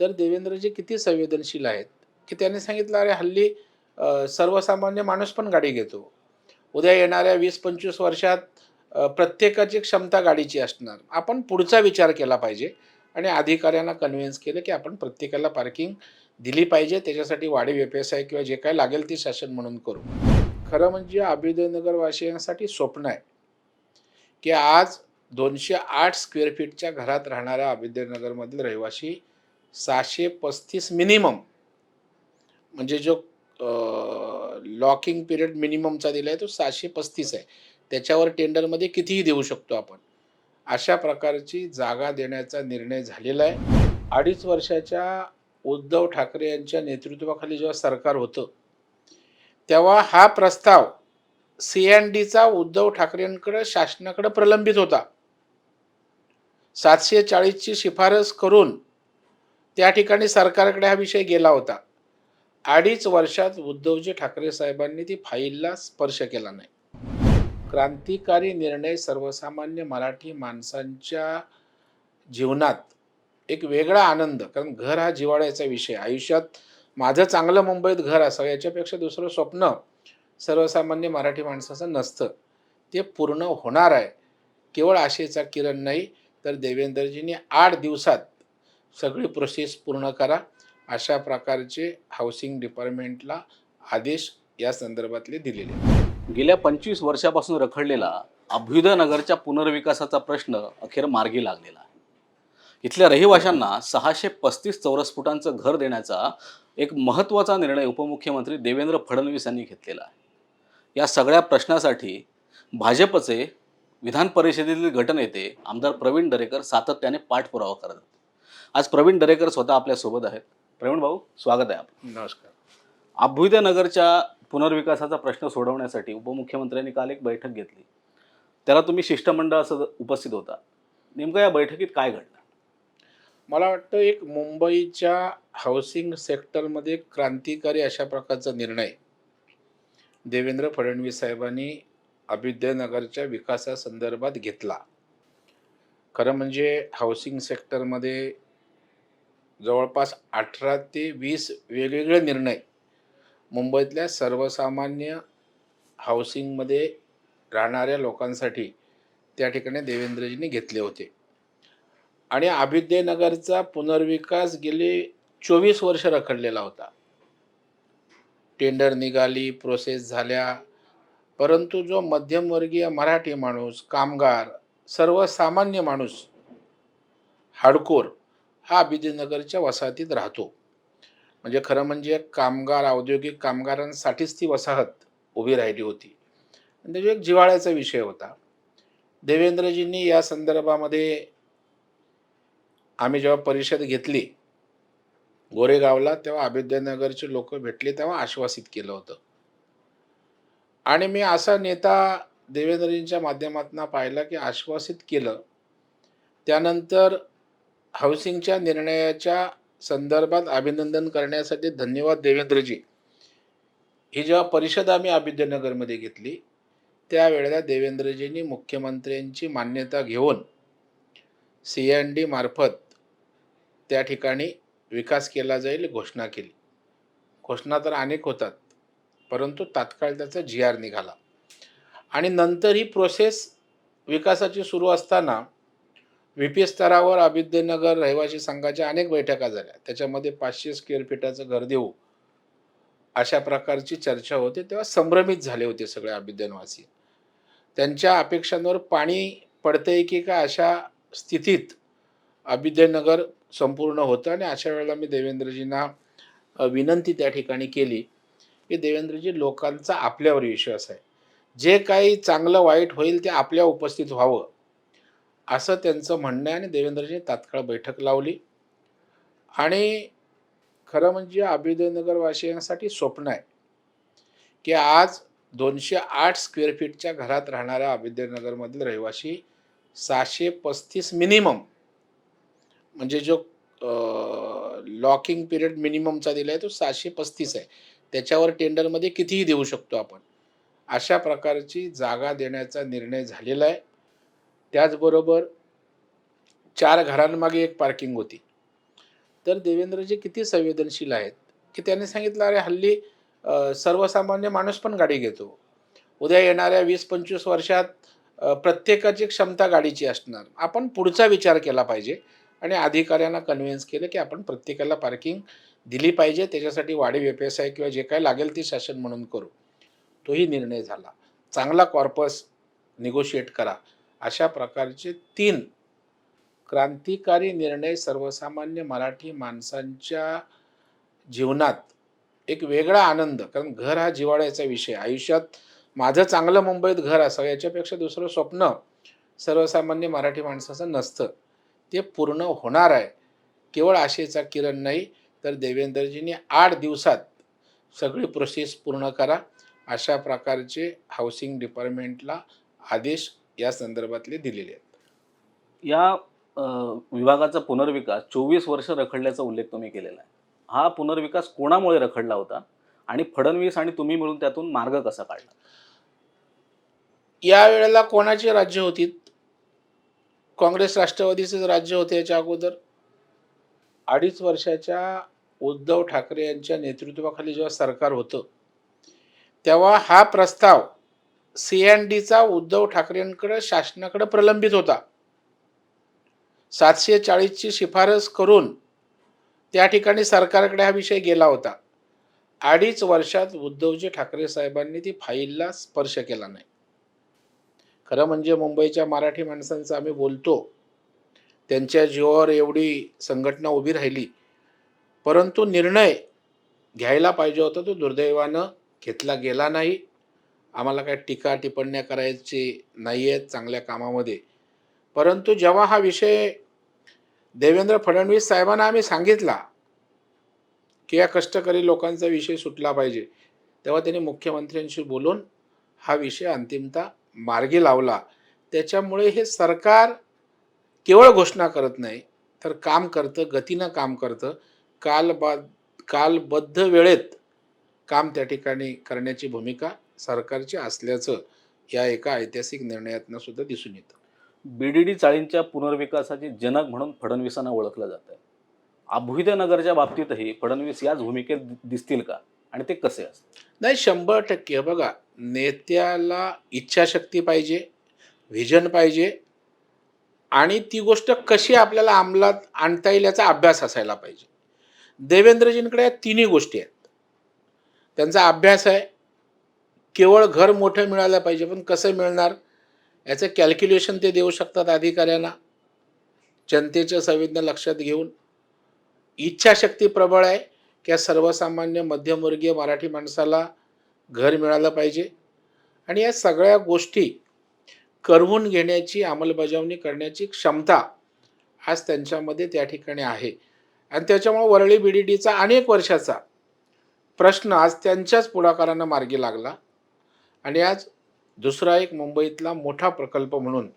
तर देवेंद्रजी किती संवेदनशील आहेत? की त्यांनी सांगितलं अरे हल्ली सर्वसामान्य माणूस पण गाडी घेतो. उद्या येणाऱ्या वीस पंचवीस वर्षात प्रत्येकाची क्षमता गाडीची असणार. आपण पुढचा विचार केला पाहिजे आणि अधिकाऱ्यांना कन्व्हिन्स केलं की आपण प्रत्येकाला पार्किंग दिली पाहिजे. त्याच्यासाठी वाढीव व्यवसाय किंवा जे काय लागेल ते शासन म्हणून करू. खरं म्हणजे अभ्युदयनगरवासियांसाठी स्वप्न आहे की आज दोनशे आठ स्क्वेअर फीटच्या घरात राहणाऱ्या अभ्युदयनगरमधील रहिवासी सहाशे पस्तीस मिनिमम म्हणजे जो लॉकिंग पिरियड मिनिममचा दिला आहे तो सहाशे पस्तीस आहे. त्याच्यावर टेंडरमध्ये कितीही देऊ शकतो आपण. अशा प्रकारची जागा देण्याचा निर्णय झालेला आहे. अडीच वर्षाच्या उद्धव ठाकरे यांच्या नेतृत्वाखाली जेव्हा सरकार होतं तेव्हा हा प्रस्ताव सी एन डीचा उद्धव ठाकरेंकडे शासनाकडे प्रलंबित होता. सातशे चाळीसची शिफारस करून त्या ठिकाणी सरकारकडे हा विषय गेला होता. अडीच वर्षात उद्धवजी ठाकरे साहेबांनी ती फाईलला स्पर्श केला नाही. क्रांतिकारी निर्णय सर्वसामान्य मराठी माणसांच्या जीवनात एक वेगळा आनंद कारण घर हा जिवाळ्याचा विषय. आयुष्यात माझं चांगलं मुंबईत घर असावं याच्यापेक्षा दुसरं स्वप्न सर्वसामान्य मराठी माणसाचं नसतं. ते पूर्ण होणार आहे. केवळ आशेचा किरण नाही तर देवेंद्रजींनी आठ दिवसात सगळी प्रोसेस पूर्ण करा. अशा प्रकारचे हाऊसिंग डिपार्टमेंटला आदेश या संदर्भातले दिलेले गेल्या पंचवीस वर्षापासून रखडलेला अभ्युदय नगरच्या पुनर्विकासाचा प्रश्न अखेर मार्गी लागलेला आहे. इथल्या रहिवाशांना सहाशे पस्तीस चौरस फुटांचं घर देण्याचा एक महत्त्वाचा निर्णय उपमुख्यमंत्री देवेंद्र फडणवीस यांनी घेतलेला आहे. या सगळ्या प्रश्नासाठी भाजपचे विधान परिषदेतील गटनेते आमदार प्रवीण दरेकर सातत्याने पाठपुरावा करत आहेत. आज प्रवीण दरेकर स्वतः आपल्यासोबत आहेत. प्रवीण भाऊ स्वागत आहे आपलं. नमस्कार. अभ्युदय नगरच्या पुनर्विकासाचा प्रश्न सोडवण्यासाठी उपमुख्यमंत्र्यांनी काल एक बैठक घेतली. त्याला तुम्ही शिष्टमंडळ असं उपस्थित होता. नेमकं या बैठकीत काय घडलं? मला वाटतं एक मुंबईच्या हाऊसिंग सेक्टरमध्ये क्रांतिकारी अशा प्रकारचा निर्णय देवेंद्र फडणवीस साहेबांनी अभ्युदयनगरच्या विकासासंदर्भात घेतला. खरं म्हणजे हाऊसिंग सेक्टरमध्ये जवळपास अठरा ते वीस वेगवेगळे निर्णय मुंबईतल्या सर्वसामान्य हाऊसिंगमध्ये राहणाऱ्या लोकांसाठी त्या ठिकाणी देवेंद्रजींनी घेतले होते. आणि अभिद्यनगरचा पुनर्विकास गेले चोवीस वर्ष रखडलेला होता. टेंडर निघाली प्रोसेस झाल्या. परंतु जो मध्यमवर्गीय मराठी माणूस कामगार सर्वसामान्य माणूस हाडकोर हा अभ्युदयनगरच्या वसाहतीत राहतो. म्हणजे खरं म्हणजे कामगार औद्योगिक कामगारांसाठीच ती वसाहत उभी राहिली होती. म्हणजे आणि एक जिव्हाळ्याचा विषय होता. देवेंद्रजींनी या संदर्भामध्ये आम्ही जेव्हा परिषद घेतली गोरेगावला तेव्हा अभ्युदयनगरचे लोक भेटले तेव्हा आश्वासित केलं होतं. आणि मी असा नेता देवेंद्रजींच्या माध्यमातून पाहिला की आश्वासित केलं. त्यानंतर हाऊसिंगच्या निर्णयाच्या संदर्भात अभिनंदन करण्यासाठी धन्यवाद देवेंद्रजी. ही जेव्हा परिषद आम्ही अभिद्यनगरमध्ये घेतली त्यावेळेला देवेंद्रजींनी मुख्यमंत्र्यांची मान्यता घेऊन सी एन डी मार्फत त्या ठिकाणी विकास केला जाईल घोषणा केली. घोषणा तर अनेक होतात परंतु तात्काळ त्याचा जी आर निघाला. आणि नंतर ही प्रोसेस विकासाची सुरू असताना व्ही पी स्तरावर अभिद्यनगर रहिवासी संघाच्या अनेक बैठका झाल्या. त्याच्यामध्ये पाचशे स्क्वेअर फीटाचं घर देऊ अशा प्रकारची चर्चा होते. तेव्हा संभ्रमित झाले होते सगळे अभिद्यनवासी. त्यांच्या अपेक्षांवर पाणी पडतंय की का अशा स्थितीत अभिद्यनगर संपूर्ण होतं आणि अशा वेळेला मी देवेंद्रजींना विनंती त्या ठिकाणी केली की देवेंद्रजी लोकांचा आपल्यावर विश्वास आहे. जे काही चांगलं वाईट होईल ते आपल्या उपस्थित व्हावं. असं त्यांचं म्हणणं आहे आणि देवेंद्रजी तात्काळ बैठक लावली. आणि खरं म्हणजे अभ्युदयनगरवासियांसाठी स्वप्न आहे की आज दोनशे आठ स्क्वेअर फीटच्या घरात राहणाऱ्या अभ्युदयनगरमधील रहिवासी सहाशे पस्तीस मिनिमम म्हणजे जो लॉकिंग पिरियड मिनिममचा दिला आहे तो सहाशे पस्तीस आहे. त्याच्यावर टेंडरमध्ये कितीही देऊ शकतो आपण. अशा प्रकारची जागा देण्याचा निर्णय झालेला आहे. त्याचबरोबर चार घरांमागे एक पार्किंग होती. तर देवेंद्रजी किती संवेदनशील आहेत की त्यांनी सांगितलं अरे हल्ली सर्वसामान्य माणूस पण गाडी घेतो. उद्या येणाऱ्या वीस पंचवीस वर्षात प्रत्येकाची क्षमता गाडीची असणार. आपण पुढचा विचार केला पाहिजे आणि अधिकाऱ्यांना कन्व्हिन्स केलं की आपण प्रत्येकाला पार्किंग दिली पाहिजे. त्याच्यासाठी वाढीव एफ किंवा जे काय लागेल ते शासन म्हणून करू. तोही निर्णय झाला. चांगला कॉर्पस निगोशिएट करा. अशा प्रकारचे तीन क्रांतिकारी निर्णय सर्वसामान्य मराठी माणसांच्या जीवनात एक वेगळा आनंद कारण घर हा जिवाळ्याचा विषय. आयुष्यात माझं चांगलं मुंबईत घर असावं याच्यापेक्षा दुसरं स्वप्न सर्वसामान्य मराठी माणसाचं नसतं. ते पूर्ण होणार आहे. केवळ आशेचा किरण नाही तर देवेंद्रजींनी आठ दिवसात सगळी प्रोसेस पूर्ण करा. अशा प्रकारचे हाऊसिंग डिपार्टमेंटला आदेश या संदर्भातले दिलेले आहेत. या अ, विभागाचा पुनर्विकास चोवीस वर्ष रखडल्याचा उल्लेख तुम्ही केलेला आहे. हा पुनर्विकास कोणामुळे रखडला होता? आणि फडणवीस आणि तुम्ही मिळून त्यातून मार्ग कसा काढला? या वेळेला कोणाची राज्य होती? काँग्रेस राष्ट्रवादीचेच राज्य होते याच्या अगोदर? अडीच वर्षाच्या उद्धव ठाकरे यांच्या नेतृत्वाखाली जेव्हा सरकार होतं तेव्हा हा प्रस्ताव सी एन डीचा उद्धव ठाकरेंकडे शासनाकडे प्रलंबित होता. सातशे चाळीसची शिफारस करून त्या ठिकाणी सरकारकडे हा विषय गेला होता. अडीच वर्षात उद्धवजी ठाकरे साहेबांनी ती फाईलला स्पर्श केला नाही. खरं म्हणजे मुंबईच्या मराठी माणसांचं आम्ही बोलतो त्यांच्या जीवावर एवढी संघटना उभी राहिली परंतु निर्णय घ्यायला पाहिजे होता तो दुर्दैवानं घेतला गेला नाही. आम्हाला काय टीका टिप्पण्या करायची नाही आहेत चांगल्या कामामध्ये. परंतु जेव्हा हा विषय देवेंद्र फडणवीस साहेबांना आम्ही सांगितला की या कष्टकरी लोकांचा विषय सुटला पाहिजे तेव्हा त्यांनी मुख्यमंत्र्यांशी बोलून हा विषय अंतिमता मार्गी लावला. त्याच्यामुळे हे सरकार केवळ घोषणा करत नाही तर काम करतं गतीनं काम करतं. कालबाद कालबद्ध वेळेत काम त्या ठिकाणी करण्याची भूमिका सरकारची असल्याचं या एका ऐतिहासिक निर्णयातनं सुद्धा दिसून येतं. बीडीडी चाळींच्या पुनर्विकासाचे जनक म्हणून फडणवीसांना ओळखलं जात आहे. अभ्युदय नगरच्या बाबतीतही फडणवीस याच भूमिकेत दिसतील का? आणि ते कसे असतील? नाही शंभर टक्के. बघा नेत्याला इच्छाशक्ती पाहिजे व्हिजन पाहिजे आणि ती गोष्ट कशी आपल्याला अंमलात आणता येईल याचा अभ्यास असायला पाहिजे. देवेंद्रजींकडे या तिन्ही गोष्टी आहेत. त्यांचा अभ्यास आहे केवळ घर मोठं मिळालं पाहिजे पण कसं मिळणार? याचं कॅल्क्युलेशन ते देऊ शकतात अधिकाऱ्यांना. जनतेच्या संवेदना लक्षात घेऊन. इच्छाशक्ती प्रबळ आहे की या सर्वसामान्य मध्यमवर्गीय मराठी माणसाला घर मिळालं पाहिजे. आणि या सगळ्या गोष्टी करवून घेण्याची अंमलबजावणी करण्याची क्षमता आज त्यांच्यामध्ये त्या ठिकाणी आहे. आणि त्याच्यामुळे वरळी बी डी डीचा अनेक वर्षाचा प्रश्न आज त्यांच्याच पुढाकारानं मार्गी लागला. आणि आज दुसरा एक मुंबईतला मोठा प्रकल्प म्हणून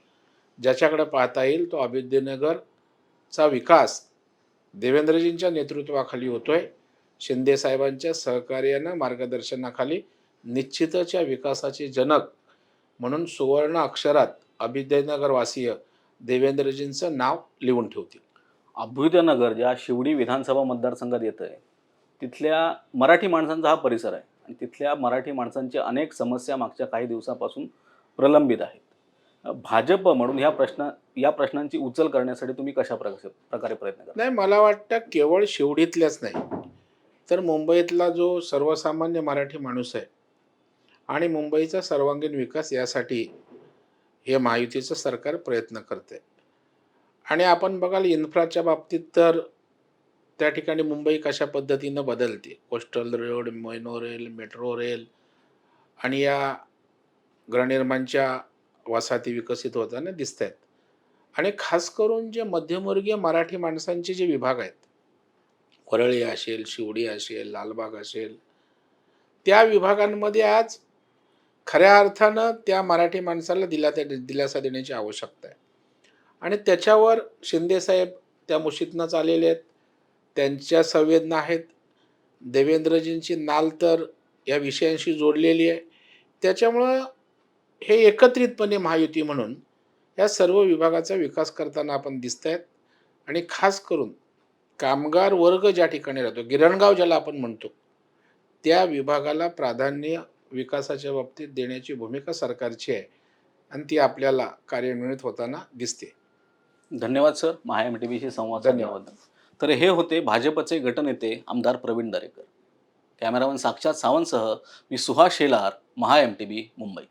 ज्याच्याकडे पाहता येईल तो अभिद्यनगरचा विकास देवेंद्रजींच्या नेतृत्वाखाली होतोय. शिंदे साहेबांच्या सहकार्यानं मार्गदर्शनाखाली निश्चितच या विकासाचे जनक म्हणून सुवर्ण अक्षरात अभिद्यनगरवासीय देवेंद्रजींचं नाव लिहून ठेवतील. अभ्युदयनगर ज्या शिवडी विधानसभा मतदारसंघात येतं आहे तिथल्या मराठी माणसांचा हा परिसर आहे. आणि तिथल्या मराठी माणसांच्या अनेक समस्या मागच्या काही दिवसापासून प्रलंबित आहेत. भाजप म्हणून ह्या प्रश्न या प्रश्नांची उचल करण्यासाठी तुम्ही कशा प्रकारे प्रकारे प्रयत्न करा नाही मला वाटतं केवळ शिवडीतल्याच नाही तर मुंबईतला जो सर्वसामान्य मराठी माणूस आहे आणि मुंबईचा सर्वांगीण विकास यासाठी हे महायुतीचं सरकार प्रयत्न करते आणि आपण बघाल इन्फ्राच्या बाबतीत तर त्या ठिकाणी मुंबई कशा पद्धतीनं बदलते? Coastal road monorail metro rail आणि या गृहनिर्माणच्या वसाहती विकसित होताना दिसत आहेत आणि खास करून जे मध्यमवर्गीय मराठी माणसांचे जे विभाग आहेत वरळी असेल शिवडी असेल लालबाग असेल त्या विभागांमध्ये आज खऱ्या अर्थानं त्या मराठी माणसाला दिला त्या दिलासा देण्याची आवश्यकता आहे. आणि त्याच्यावर शिंदेसाहेब त्या मुशीतनंच आलेले आहेत. त्यांच्या संवेदना आहेत. देवेंद्रजींची नाल तर या विषयांशी जोडलेली आहे. त्याच्यामुळं हे एकत्रितपणे महायुती म्हणून या सर्व विभागाचा विकास करताना आपण दिसत आहेत आणि खास करून कामगार वर्ग ज्या ठिकाणी राहतो गिरणगाव ज्याला आपण म्हणतो त्या विभागाला प्राधान्य विकासाच्या बाबतीत देण्याची भूमिका सरकारची आहे. आणि ती आपल्याला कार्यान्वित होताना दिसते. धन्यवाद सर. महा एम टी बीशी संवाद धन्यवाद. तर हे होते भाजपचे गटनेते आमदार प्रवीण दरेकर. कॅमेरामन साक्षात सावंतसह मी Suhas Shelar Maha M T B Mumbai.